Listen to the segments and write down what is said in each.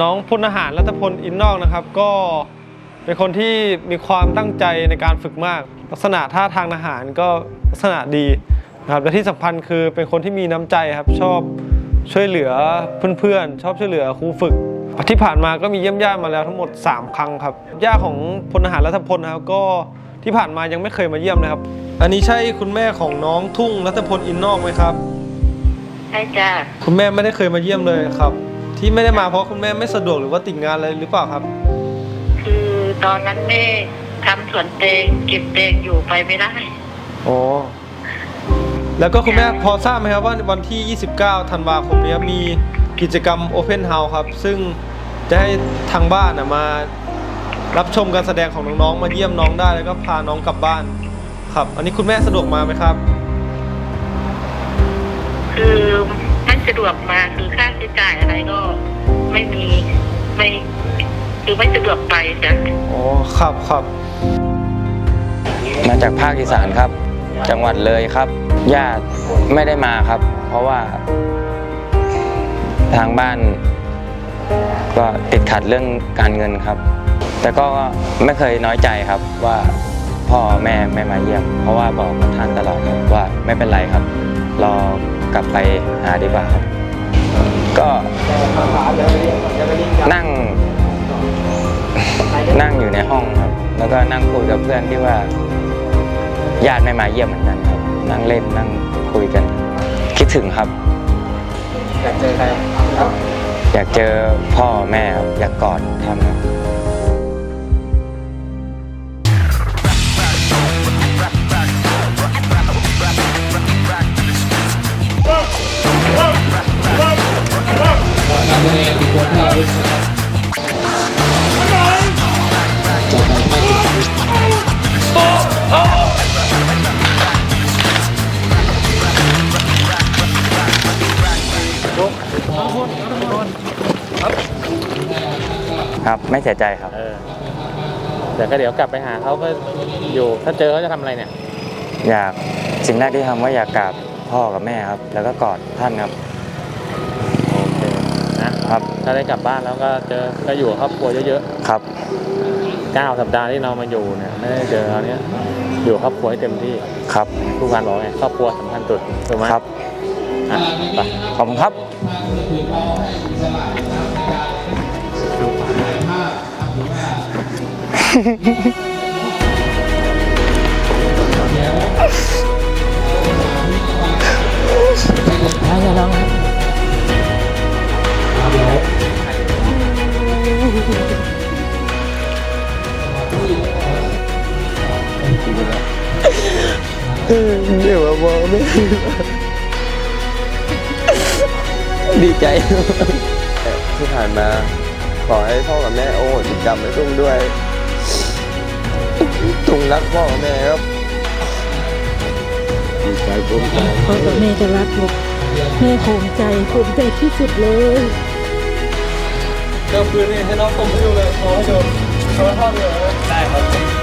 น้องพลทหารรัตพลอินนอกนะครับ ก็เป็นคนที่มีความตั้งใจในการฝึกมาก ลักษณะท่าทางทหารก็ลักษณะดีนะครับและที่สำคัญคือเป็นคนที่มีน้ำใจครับชอบช่วยเหลือเพื่อนๆ ชอบช่วยเหลือครูฝึก ที่ผ่านมาก็มีเยี่ยมญาติมาแล้วทั้งหมด 3 ครั้งครับญาติของพลทหารรัตพลนะครับก็ที่ผ่านมายังไม่เคยมาเยี่ยมเลยครับ อันนี้ใช่คุณแม่ของน้องทุ่งรัตพลอินนอกไหมครับ ใช่จ้าคุณแม่ไม่ได้เคยมาเยี่ยมเลยครับ ที่ไม่ได้มาเพราะคุณแม่ไม่สะดวกหรือว่าติดงานอะไรหรือเปล่าครับ คือตอนนั้นแม่ทำสวนเตงเก็บเตงอยู่ไปไม่ได้ อ๋อแล้วก็คุณแม่พอทราบไหมครับว่าวันที่ 29 ธันวาคมนี้มีกิจกรรม Open House ครับ ซึ่งจะให้ทางบ้านนะมา รับชมการแสดงของน้องๆ มาเยี่ยมน้องได้แล้วก็พาน้องกลับบ้าน ครับ อันนี้คุณแม่สะดวกมาไหมครับ คือไม่สะดวกมาคือค่าใช้จ่ายอะไรก็ไม่มี ไม่คือไม่สะดวกไปจ้ะอ๋อครับครับมาจากภาคอีสานครับ จังหวัดเลยครับ ญาติไม่ได้มาครับ เพราะว่า ทางบ้าน ก็ติดขัดเรื่องการเงินครับ แต่ก็ไม่เคยน้อยใจครับว่าพ่อแม่ไม่มาเยี่ยม เพราะว่าบอกกับท่านตลอดครับว่าไม่เป็นไรครับรอกลับไปหาดีกว่าครับ ก็ นั่ง นั่งอยู่ในห้องครับ แล้วก็นั่งคุยกับเพื่อนที่ว่าญาติไม่มาเยี่ยมเหมือนกันครับ นั่งเล่นนั่งคุยกัน คิดถึงครับ อยากเจอใครอยากเจอพ่อแม่ครับอยากกอดท่านครับ ครับ ไม่เสียใจครับ เออแต่ก็เดี๋ยวกลับไปหาเขาก็อยู่ถ้าเจอเขาจะทำอะไรเนี่ย อยากสิ่งแรกที่ทำก็อยากกราบพ่อกับแม่ครับ แล้วก็กอดท่านครับ โอเคนะครับ ถ้าได้กลับบ้านแล้วก็เจอก็อยู่กับครอบครัวเยอะครับ ๆ เก้าสัปดาห์ที่เรามาอยู่เนี่ยไม่ได้เจอเขาเนี้ยอยู่กับครอบครัวให้เต็มที่ครับผู้การบอกไงครอบครัวสำคัญสุดถูกไหมครับอะไปขอบคุณครับ เดี๋ยวมาบอกแม่ดีใจ ที่ผ่านมา ขอให้พ่อกับแม่โอ้โหจำไว้ตุ้งด้วย ตุ้งรักพ่อกับแม่ครับดีใจภูมิใจพ่อกับแม่จะรักลูกแม่ภูมิใจภูมิใจที่สุดเลยเจอปืนนี่ให้น้องผมให้ดูเลยขอให้ดูขอให้พ่อดูเลยได้ครับ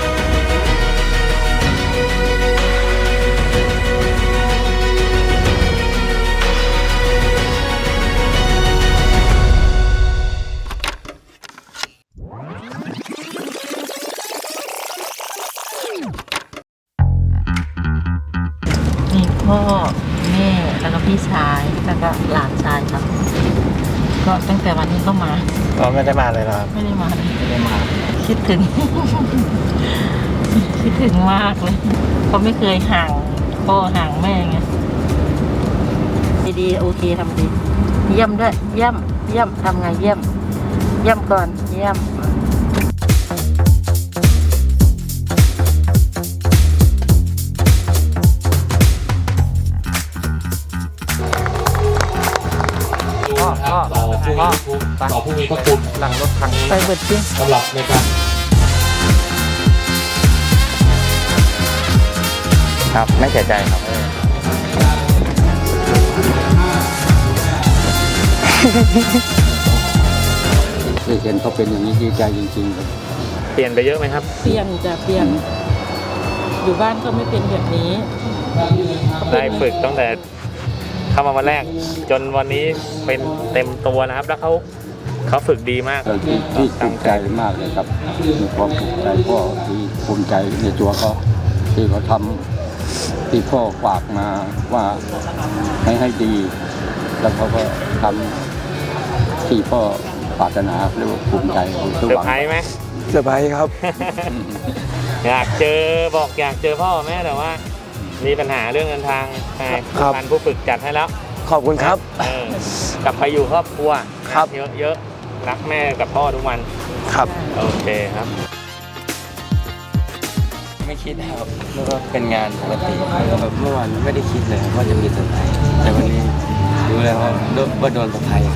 พี่ชายแล้วก็หลานชายครับ ก็ตั้งแต่วันนี้ก็มาเราไม่ได้มาเลยครับไม่ได้มาเลยไม่ได้มา คิดถึง คิดถึงมากเลยเขาไม่เคยห่างพ่อห่างแม่ไงดีๆโอเคทำดี เยี่ยมด้วย เยี่ยม เยี่ยมทำไงเยี่ยม เยี่ยมก่อน เยี่ยม ไป ต่อผู้มีพระคุณหลังรถคันนี้ไปเบิดเที่ยงสำหรับในการครับ ไม่เสียใจครับเคยเห็นเขาเป็นอย่างนี้ดีใจจริงๆครับ เปลี่ยนไปเยอะไหมครับ เปลี่ยนจะเปลี่ยน อยู่บ้านก็ไม่เป็นแบบนี้ ได้ฝึกตั้งแต่เข้ามาวันแรก จนวันนี้เป็นเต็มตัวนะครับ แล้วเขา เขาฝึกดีมากเราที่ที่ภูมิใจมากเลยครับมีความภูมิใจพ่อที่ภูมิใจในตัวเขาที่เขาทำที่พ่อฝากมาว่าให้ให้ดี แล้วเขาก็ทำที่พ่อปรารถนาเรียกว่าภูมิใจคือเซอหร์วังไพรส์ไหมสบายครับ อยากเจอบอกอยากเจอพ่อแม่แต่ว่า มีปัญหาเรื่องเดินทางใช่ครับพันผู้ฝึกจัดให้แล้วขอบคุณครับเออกลับไปอยู่ครอบครัวครับเยอะเยอะๆ รักแม่กับพ่อทุกวันครับ โอเคครับ ไม่คิดครับแล้วก็เป็นงานปกติแบบเมื่อวานไม่ได้คิดเลยว่าจะมีเซอร์ไพรส์แต่วันนี้รู้แล้วว่าโดนว่าโดนเซอร์ไพรส์